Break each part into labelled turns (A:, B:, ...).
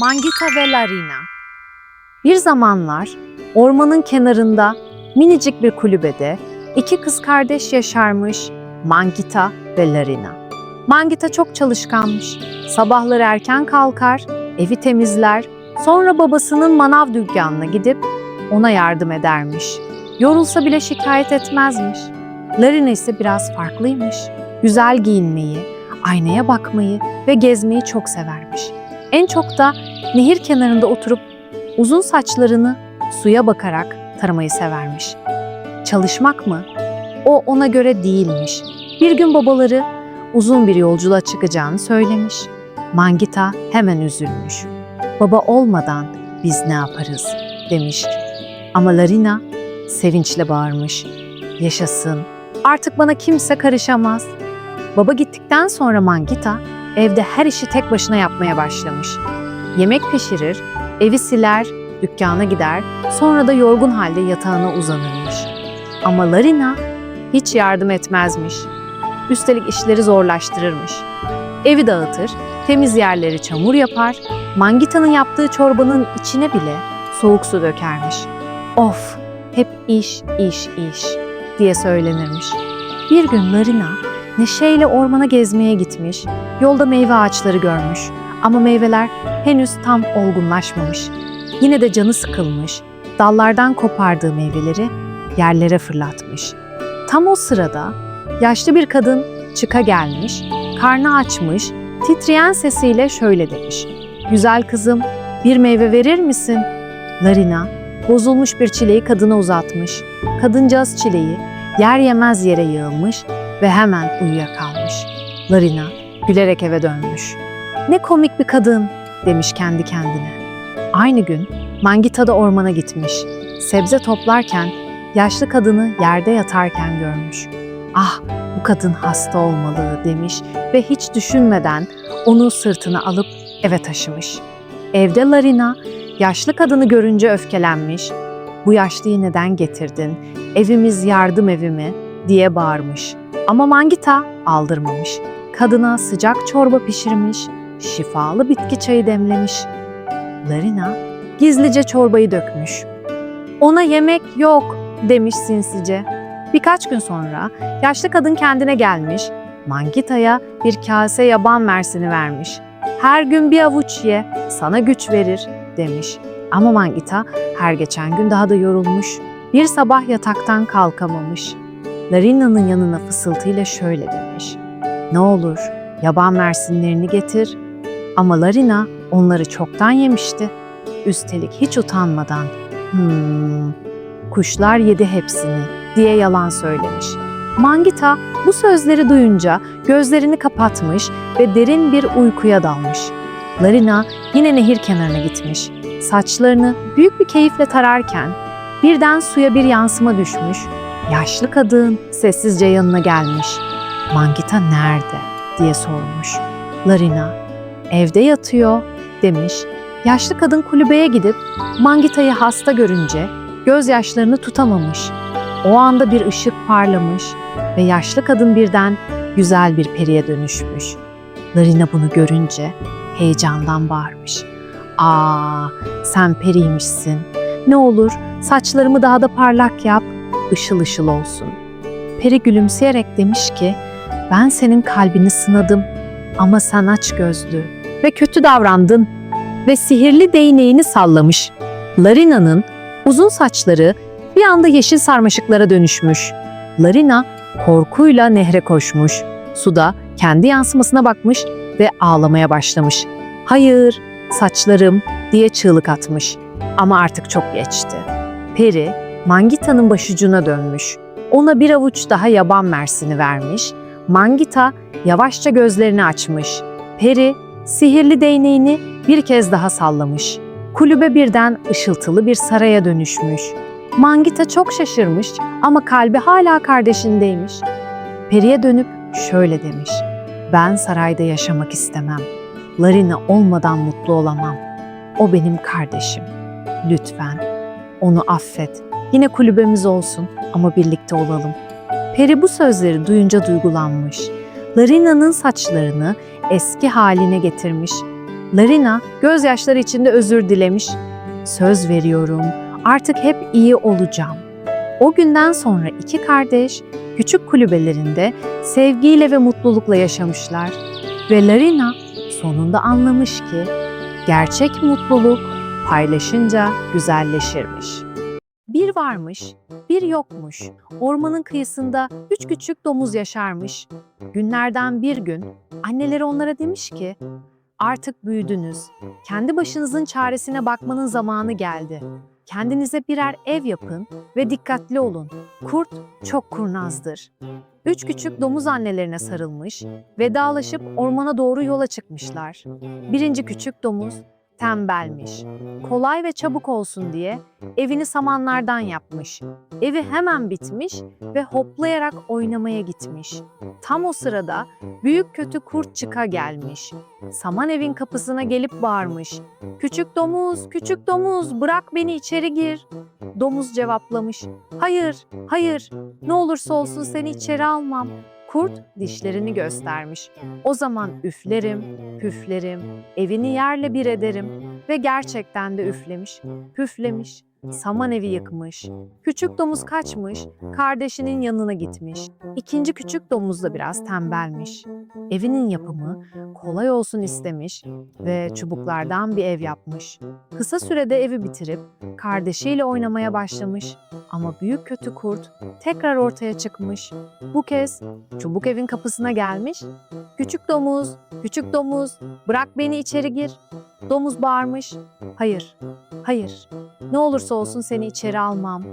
A: Mangita ve Larina Bir zamanlar ormanın kenarında minicik bir kulübede iki kız kardeş yaşarmış Mangita ve Larina. Mangita çok çalışkanmış. Sabahları erken kalkar, evi temizler, sonra babasının manav dükkanına gidip ona yardım edermiş. Yorulsa bile şikayet etmezmiş. Larina ise biraz farklıymış. Güzel giyinmeyi, aynaya bakmayı ve gezmeyi çok severmiş. En çok da nehir kenarında oturup uzun saçlarını suya bakarak taramayı severmiş. Çalışmak mı? O ona göre değilmiş. Bir gün babaları uzun bir yolculuğa çıkacağını söylemiş. Mangita hemen üzülmüş. Baba olmadan biz ne yaparız demiş. Ama Larina sevinçle bağırmış. Yaşasın. Artık bana kimse karışamaz. Baba gittikten sonra Mangita evde her işi tek başına yapmaya başlamış. Yemek pişirir, evi siler, dükkana gider, sonra da yorgun halde yatağına uzanırmış. Ama Larina hiç yardım etmezmiş. Üstelik işleri zorlaştırırmış. Evi dağıtır, temiz yerleri çamur yapar, Mangita'nın yaptığı çorbanın içine bile soğuk su dökermiş. Of, hep iş, iş, iş diye söylenirmiş. Bir gün Larina neşeyle ormana gezmeye gitmiş, yolda meyve ağaçları görmüş ama meyveler henüz tam olgunlaşmamış. Yine de canı sıkılmış, dallardan kopardığı meyveleri yerlere fırlatmış. Tam o sırada yaşlı bir kadın çıka gelmiş, karnı açmış, titreyen sesiyle şöyle demiş. Güzel kızım, bir meyve verir misin? Larina, bozulmuş bir çileği kadına uzatmış. Kadıncağız çileği yer yemez yere yığılmış ve hemen uyuyakalmış. Larina gülerek eve dönmüş. Ne komik bir kadın demiş kendi kendine. Aynı gün Mangita da ormana gitmiş. Sebze toplarken yaşlı kadını yerde yatarken görmüş. Ah bu kadın hasta olmalı demiş ve hiç düşünmeden onu sırtına alıp eve taşımış. Evde Larina yaşlı kadını görünce öfkelenmiş. Bu yaşlıyı neden getirdin? Evimiz yardım evi mi? diye bağırmış. Ama Mangita aldırmamış. Kadına sıcak çorba pişirmiş, şifalı bitki çayı demlemiş. Larina gizlice çorbayı dökmüş. Ona yemek yok demiş sinsice. Birkaç gün sonra yaşlı kadın kendine gelmiş, Mangita'ya bir kase yaban mersini vermiş. Her gün bir avuç ye, sana güç verir demiş. Ama Mangita her geçen gün daha da yorulmuş. Bir sabah yataktan kalkamamış. Larina'nın yanına fısıltıyla şöyle demiş. Ne olur yaban mersinlerini getir. Ama Larina onları çoktan yemişti. Üstelik hiç utanmadan hmm, kuşlar yedi hepsini diye yalan söylemiş. Mangita bu sözleri duyunca gözlerini kapatmış ve derin bir uykuya dalmış. Larina yine nehir kenarına gitmiş. Saçlarını büyük bir keyifle tararken birden suya bir yansıma düşmüş. Yaşlı kadın sessizce yanına gelmiş. Mangita nerede diye sormuş. Larina evde yatıyor demiş. Yaşlı kadın kulübeye gidip Mangita'yı hasta görünce gözyaşlarını tutamamış. O anda bir ışık parlamış ve yaşlı kadın birden güzel bir periye dönüşmüş. Larina bunu görünce heyecandan bağırmış. Aa, sen periymişsin. Ne olur saçlarımı daha da parlak yap, ışıl ışıl olsun. Peri gülümseyerek demiş ki, ben senin kalbini sınadım ama sen aç gözlü ve kötü davrandın ve sihirli değneğini sallamış. Larina'nın uzun saçları bir anda yeşil sarmaşıklara dönüşmüş. Larina korkuyla nehre koşmuş. Suda kendi yansımasına bakmış ve ağlamaya başlamış. Hayır, saçlarım diye çığlık atmış. Ama artık çok geçti. Peri, Mangita'nın başucuna dönmüş. Ona bir avuç daha yaban mersini vermiş. Mangita yavaşça gözlerini açmış. Peri, sihirli değneğini bir kez daha sallamış. Kulübe birden ışıltılı bir saraya dönüşmüş. Mangita çok şaşırmış ama kalbi hala kardeşindeymiş. Peri'ye dönüp şöyle demiş. Ben sarayda yaşamak istemem. Larina olmadan mutlu olamam. O benim kardeşim. Lütfen onu affet. Yine kulübemiz olsun ama birlikte olalım. Peri bu sözleri duyunca duygulanmış. Larina'nın saçlarını eski haline getirmiş. Larina gözyaşları içinde özür dilemiş. Söz veriyorum, artık hep iyi olacağım. O günden sonra iki kardeş küçük kulübelerinde sevgiyle ve mutlulukla yaşamışlar. Ve Larina sonunda anlamış ki gerçek mutluluk paylaşınca güzelleşirmiş. Bir varmış, bir yokmuş. Ormanın kıyısında üç küçük domuz yaşarmış. Günlerden bir gün anneleri onlara demiş ki, artık büyüdünüz. Kendi başınızın çaresine bakmanın zamanı geldi. Kendinize birer ev yapın ve dikkatli olun. Kurt çok kurnazdır. Üç küçük domuz annelerine sarılmış, vedalaşıp ormana doğru yola çıkmışlar. Birinci küçük domuz tembelmiş. Kolay ve çabuk olsun diye evini samanlardan yapmış. Evi hemen bitmiş ve hoplayarak oynamaya gitmiş. Tam o sırada büyük kötü kurt çıka gelmiş. Saman evin kapısına gelip bağırmış. Küçük domuz, küçük domuz bırak beni içeri gir. Domuz cevaplamış. Hayır, hayır ne olursa olsun seni içeri almam. Kurt dişlerini göstermiş. O zaman üflerim, püflerim, evini yerle bir ederim. Ve gerçekten de üflemiş, püflemiş, saman evi yıkmış. Küçük domuz kaçmış, kardeşinin yanına gitmiş. İkinci küçük domuz da biraz tembelmiş. Evinin yapımı kolay olsun istemiş ve çubuklardan bir ev yapmış. Kısa sürede evi bitirip kardeşiyle oynamaya başlamış. Ama büyük kötü kurt tekrar ortaya çıkmış. Bu kez çubuk evin kapısına gelmiş. Küçük domuz, küçük domuz, bırak beni içeri gir. Domuz bağırmış. Hayır, hayır. Ne olursa olsun seni içeri almam.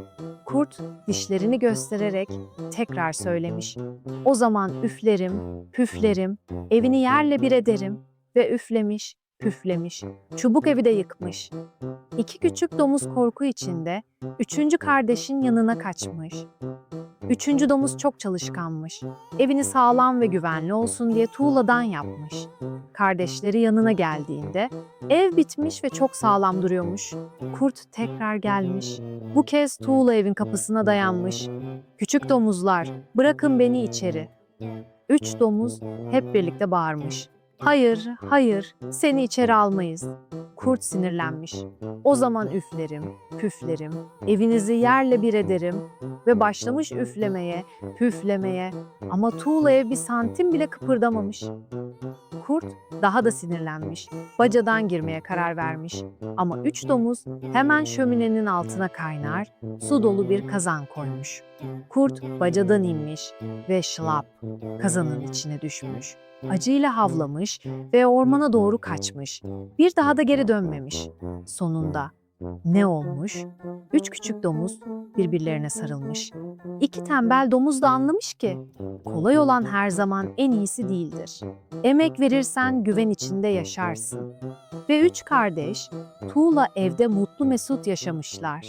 A: Kurt dişlerini göstererek tekrar söylemiş. O zaman üflerim, püflerim, evini yerle bir ederim ve üflemiş, püflemiş. Çubuk evi de yıkmış. İki küçük domuz korku içinde üçüncü kardeşin yanına kaçmış. Üçüncü domuz çok çalışkanmış. Evini sağlam ve güvenli olsun diye tuğladan yapmış. Kardeşleri yanına geldiğinde ev bitmiş ve çok sağlam duruyormuş. Kurt tekrar gelmiş. Bu kez tuğla evin kapısına dayanmış. Küçük domuzlar, bırakın beni içeri. Üç domuz hep birlikte bağırmış. Hayır, hayır, seni içeri almayız. Kurt sinirlenmiş. O zaman üflerim, püflerim, evinizi yerle bir ederim ve başlamış üflemeye, püflemeye ama tuğla ev bir santim bile kıpırdamamış. Kurt daha da sinirlenmiş. Bacadan girmeye karar vermiş. Ama üç domuz hemen şöminenin altına kaynar, su dolu bir kazan koymuş. Kurt bacadan inmiş ve şlap kazanın içine düşmüş. Acıyla havlamış ve ormana doğru kaçmış. Bir daha da geri dönmemiş. Sonunda ne olmuş? Üç küçük domuz birbirlerine sarılmış. İki tembel domuz da anlamış ki kolay olan her zaman en iyisi değildir. Emek verirsen güven içinde yaşarsın. Ve üç kardeş tuğla evde mutlu mesut yaşamışlar.